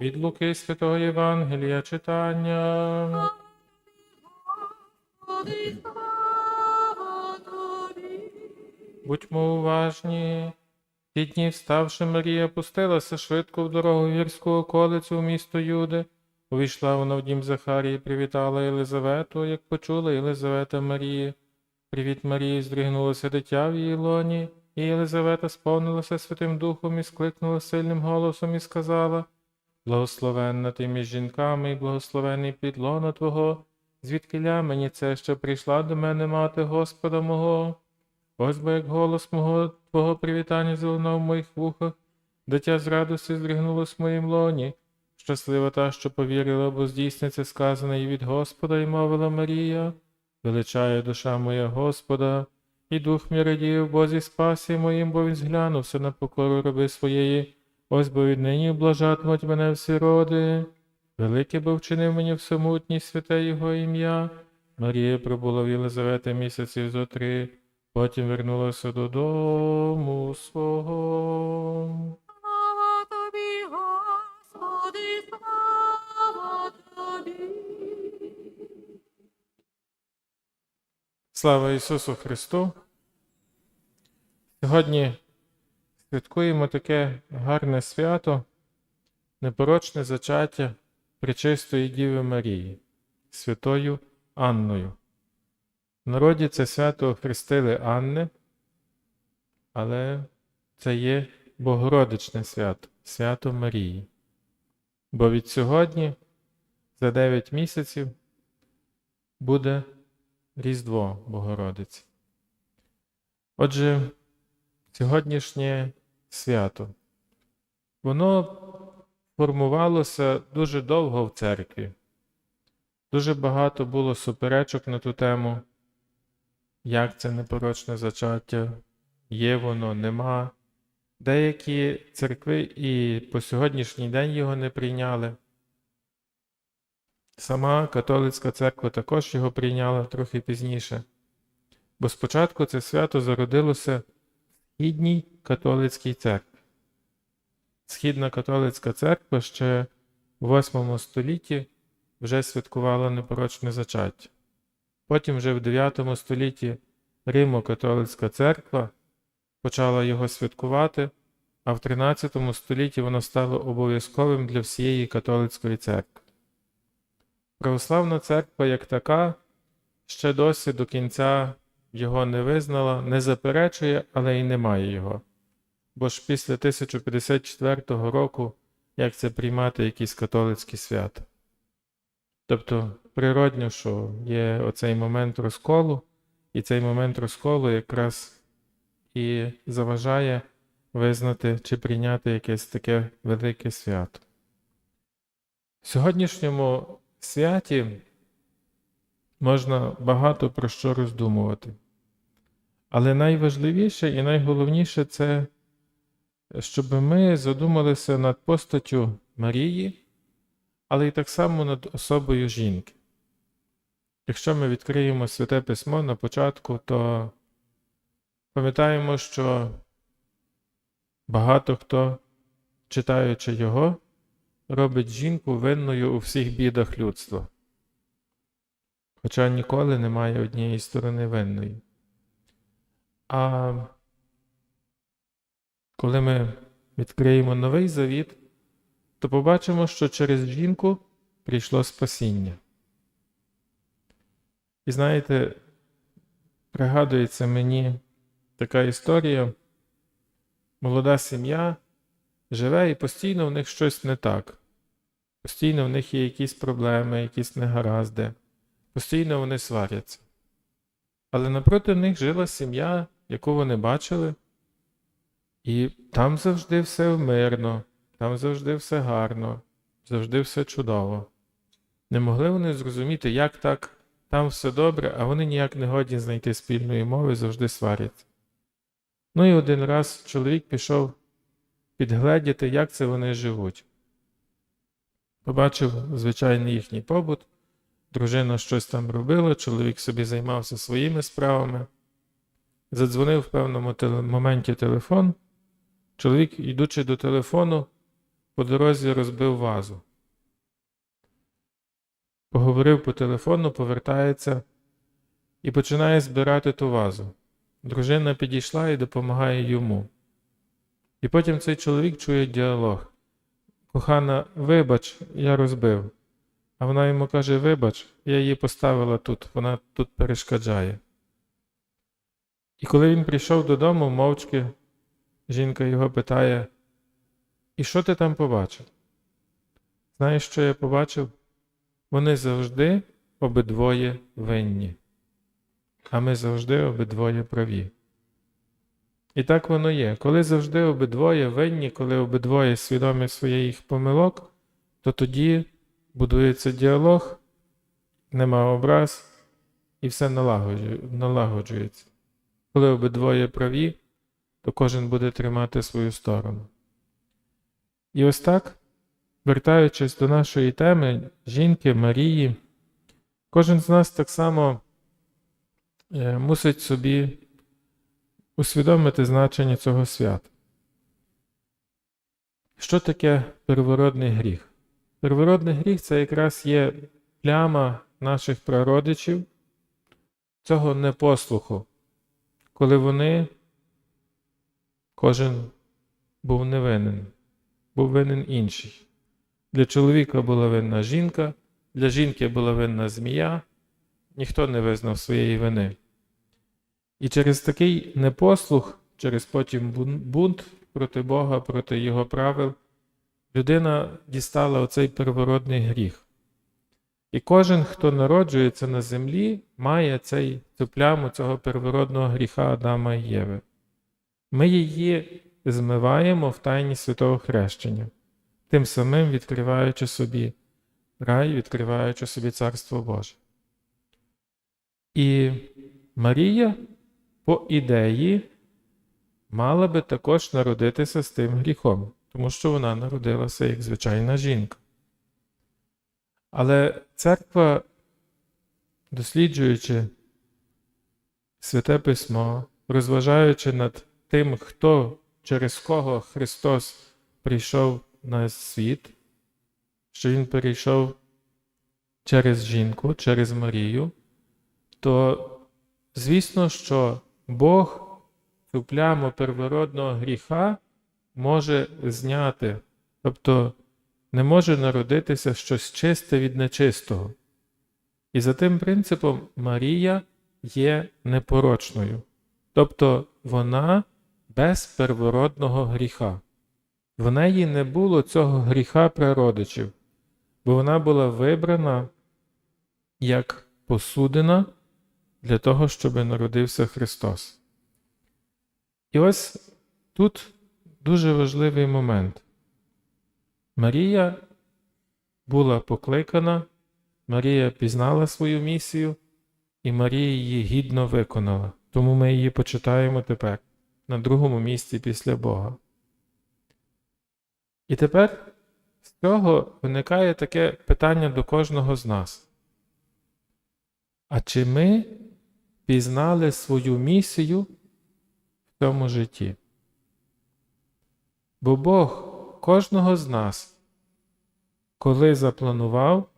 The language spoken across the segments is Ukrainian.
Від Луки Святого Євангелія читання. Будьмо уважні. Ті дні, вставши, Марія пустилася швидко в дорогу гірську околицю в місто Юди. Увійшла вона в дім Захарії, привітала Єлизавету, як почула Єлизавета Марії. Привіт Марії, здригнулося дитя в її лоні, і Єлизавета сповнилася Святим Духом і скликнула сильним голосом і сказала Благословенна ти між жінками, і благословений плід лона Твого, звідкиля мені це, що прийшла до мене мати Господа мого. Ось бо як голос мого Твого привітання залунав в моїх вухах, дитя з радості здригнулось в моїм лоні. Щаслива та, що повірила, бо здійсниться сказане і від Господа, і мовила Марія. Величає душа моя Господа, і дух мій радіє в Бозі спасі моїм, бо він зглянувся на покору роби своєї. Ось бо віднині блажатимуть мене всі роди. Велике бо вчинив мені в всемутній святе Його ім'я. Марія пробула в Єлизавети місяців зо три, потім вернулася додому свого. Слава тобі, Господи, слава тобі. Слава Ісусу Христу! Сьогодні святкуємо таке гарне свято, непорочне зачаття Пречистої Діви Марії, Святою Анною. В народі це свято хрестили Анни, але це є Богородичне свято, свято Марії. Бо від сьогодні, за 9 місяців, буде Різдво Богородиці. Отже, сьогоднішнє свято. Воно формувалося дуже довго в церкві. Дуже багато було суперечок на ту тему, як це непорочне зачаття, є воно, нема. Деякі церкви і по сьогоднішній день його не прийняли. Сама католицька церква також його прийняла трохи пізніше, бо спочатку це свято зародилося в східній католицькій церкві. Східна католицька церква ще в 8 столітті вже святкувала непорочне зачаття. Потім вже в 9 столітті Римо-католицька церква почала його святкувати, а в 13 столітті воно стало обов'язковим для всієї католицької церкви. Православна церква як така ще досі до кінця його не визнала, не заперечує, але й не має його. Бо ж після 1054 року як це приймати якісь католицькі свята. Тобто природньо, що є оцей момент розколу, і цей момент розколу якраз і заважає визнати чи прийняти якесь таке велике свято. В сьогоднішньому святі можна багато про що роздумувати. Але найважливіше і найголовніше це, щоб ми задумалися над постаттю Марії, але й так само над особою жінки. Якщо ми відкриємо Святе Письмо на початку, то пам'ятаємо, що багато хто, читаючи його, робить жінку винною у всіх бідах людства. Хоча ніколи немає однієї сторони винної. А коли ми відкриємо новий завіт, то побачимо, що через жінку прийшло спасіння. І знаєте, пригадується мені така історія. Молода сім'я живе і постійно в них щось не так. Постійно в них є якісь проблеми, якісь негаразди, постійно вони сваряться. Але напроти них жила сім'я, яку вони бачили, і там завжди все мирно, там завжди все гарно, завжди все чудово. Не могли вони зрозуміти, як так, там все добре, а вони ніяк не годні знайти спільної мови, завжди сваряться. Ну і один раз чоловік пішов підгледіти, як це вони живуть. Побачив звичайний їхній побут, дружина щось там робила, чоловік собі займався своїми справами. Задзвонив в певному моменті телефон. Чоловік, йдучи до телефону, по дорозі розбив вазу. Поговорив по телефону, повертається і починає збирати ту вазу. Дружина підійшла і допомагає йому. І потім цей чоловік чує діалог. Кохана, вибач, я розбив. А вона йому каже: Вибач, я її поставила тут, вона тут перешкоджає. І коли він прийшов додому, мовчки, жінка його питає: І що ти там побачив? Знаєш, що я побачив? Вони завжди обидвоє винні, а ми завжди обидвоє праві. І так воно є. Коли завжди обидвоє винні, коли обидвоє свідомі своїх помилок, то тоді будується діалог, нема образ і все налагоджується. Коли обидвоє праві, то кожен буде тримати свою сторону. І ось так, вертаючись до нашої теми жінки Марії, кожен з нас так само е, мусить собі усвідомити значення цього свята. Що таке первородний гріх? Первородний гріх це якраз є пляма наших прародичів, цього непослуху, коли вони, кожен був невинен, був винен інший. Для чоловіка була винна жінка, для жінки була винна змія, ніхто не визнав своєї вини. І через такий непослух, через потім бунт проти Бога, проти Його правил, людина дістала оцей первородний гріх. І кожен, хто народжується на землі, має цей, цю пляму цього первородного гріха Адама і Єви. Ми її змиваємо в тайні святого хрещення, тим самим відкриваючи собі рай, відкриваючи собі Царство Боже. І Марія, по ідеї, мала би також народитися з тим гріхом, тому що вона народилася як звичайна жінка. Але церква, досліджуючи Святе Письмо, розважаючи над тим, хто через кого Христос прийшов на світ, що Він перейшов через жінку, через Марію, то звісно, що Бог цю пляму первородного гріха може зняти, тобто не може народитися щось чисте від нечистого. І за тим принципом Марія є непорочною, тобто вона без первородного гріха. В неї не було цього гріха прародичів, бо вона була вибрана як посудина для того, щоб народився Христос. І ось тут дуже важливий момент. Марія була покликана, Марія пізнала свою місію, і Марія її гідно виконала. Тому ми її почитаємо тепер на другому місці після Бога. І тепер з цього виникає таке питання до кожного з нас. А чи ми пізнали свою місію в цьому житті? Бо Бог кожного з нас, коли запланував,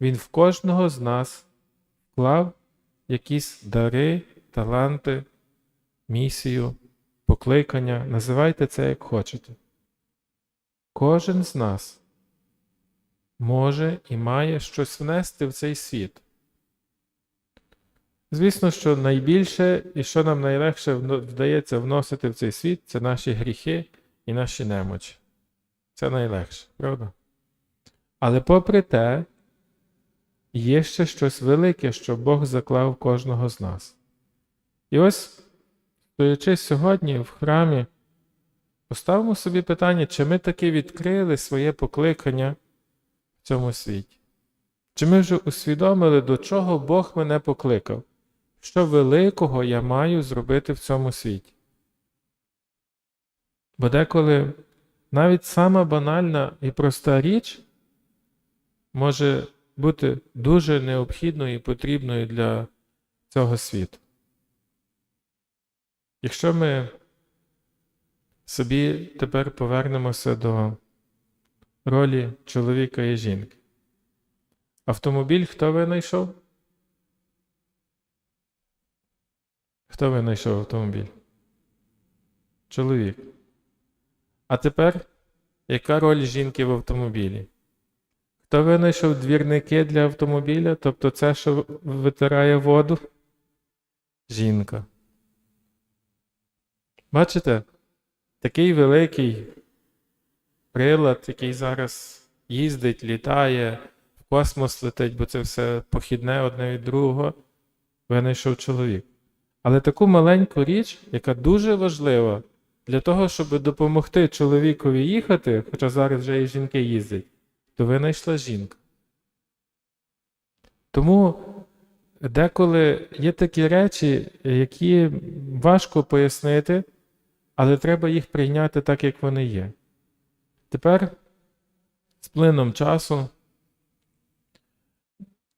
Він в кожного з нас вклав якісь дари, таланти, місію, покликання, називайте це як хочете. Кожен з нас може і має щось внести в цей світ. Звісно, що найбільше і що нам найлегше вдається вносити в цей світ, це наші гріхи і наші немочі. Це найлегше, правда? Але попри те, є ще щось велике, що Бог заклав кожного з нас. І ось, стоячи сьогодні в храмі, поставимо собі питання, чи ми таки відкрили своє покликання в цьому світі? Чи ми вже усвідомили, до чого Бог мене покликав? Що великого я маю зробити в цьому світі? Бо деколи навіть сама банальна і проста річ може бути дуже необхідною і потрібною для цього світу. Якщо ми собі тепер повернемося до ролі чоловіка і жінки. Автомобіль хто винайшов? Хто винайшов автомобіль? Чоловік. А тепер яка роль жінки в автомобілі? Хто винайшов двірники для автомобіля, тобто це, що витирає воду? Жінка. Бачите? Такий великий прилад, який зараз їздить, літає, в космос летить, бо це все похідне одне від другого, винайшов чоловік. Але таку маленьку річ, яка дуже важлива для того, щоб допомогти чоловікові їхати, хоча зараз вже і жінки їздять, то винайшла жінка. Тому деколи є такі речі, які важко пояснити, але треба їх прийняти так, як вони є. Тепер, з плином часу,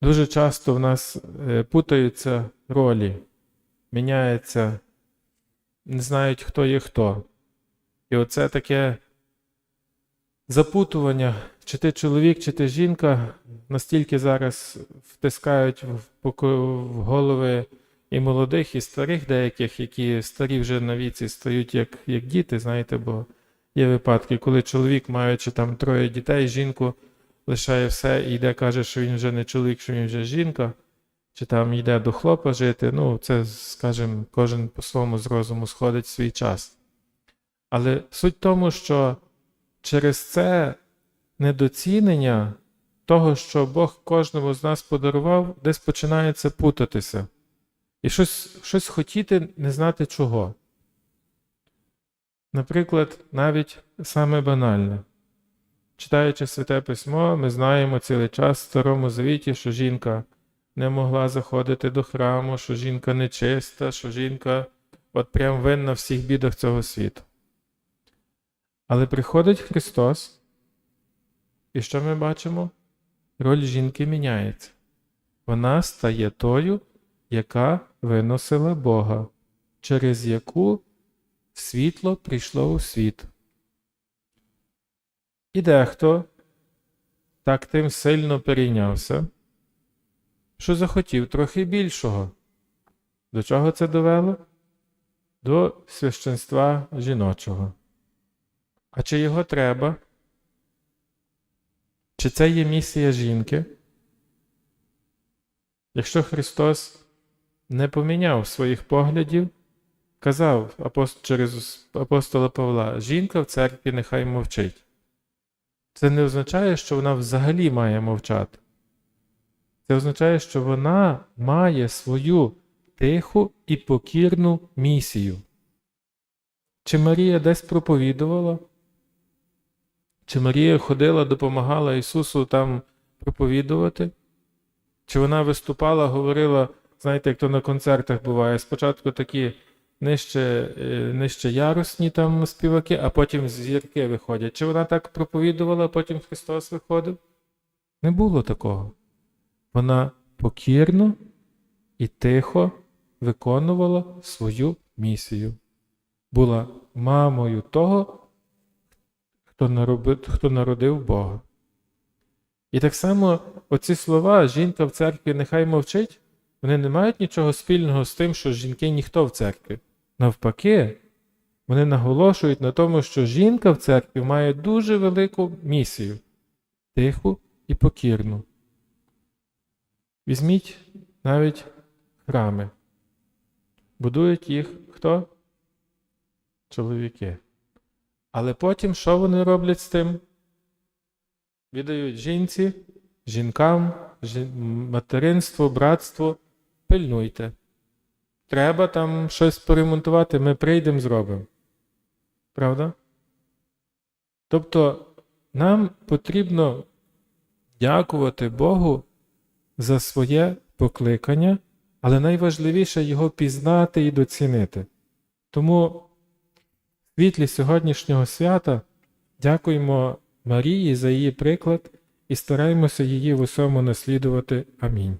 дуже часто в нас е, путаються ролі, міняється, не знають, хто є хто. І оце таке запутування, чи ти чоловік, чи ти жінка, настільки зараз втискають в голови і молодих, і старих деяких, які старі вже на віці стають як, як діти, знаєте, бо є випадки, коли чоловік, маючи там троє дітей, жінку лишає все і йде, каже, що він вже не чоловік, що він вже жінка, чи там йде до хлопа жити. Ну, це, скажімо, кожен по своєму з розуму сходить в свій час. Але суть в тому, що через це недоцінення того, що Бог кожному з нас подарував, десь починається путатися. І щось, щось хотіти, не знати чого. Наприклад, навіть саме банальне. Читаючи Святе Письмо, ми знаємо цілий час в Старому Завіті, що жінка не могла заходити до храму, що жінка нечиста, що жінка от прям винна в всіх бідах цього світу. Але приходить Христос, і що ми бачимо? Роль жінки міняється. Вона стає тою, яка виносила Бога, через яку світло прийшло у світ. І дехто так тим сильно перейнявся, що захотів трохи більшого. До чого це довело? До священства жіночого. А чи його треба? Чи це є місія жінки? Якщо Христос не поміняв своїх поглядів, казав апост- через апостола Павла, жінка в церкві нехай мовчить. Це не означає, що вона взагалі має мовчати. Це означає, що вона має свою тиху і покірну місію. Чи Марія десь проповідувала? Чи Марія ходила, допомагала Ісусу там проповідувати? Чи вона виступала, говорила, знаєте, як то на концертах буває, спочатку такі нижче, е, нижче ярусні там співаки, а потім зірки виходять. Чи вона так проповідувала, а потім Христос виходив? Не було такого. Вона покірно і тихо виконувала свою місію. Була мамою того, хто народив, хто народив Бога. І так само оці слова жінка в церкві нехай мовчить, вони не мають нічого спільного з тим, що жінки ніхто в церкві. Навпаки, вони наголошують на тому, що жінка в церкві має дуже велику місію тиху і покірну. Візьміть навіть храми. Будують їх хто? Чоловіки. Але потім що вони роблять з тим? Віддають жінці, жінкам, жін... материнство, братство. Пильнуйте. Треба там щось поремонтувати, ми прийдемо, зробимо. Правда? Тобто нам потрібно дякувати Богу за своє покликання, але найважливіше його пізнати і доцінити. Тому в світлі сьогоднішнього свята дякуємо Марії за її приклад і стараємося її в усьому наслідувати. Амінь.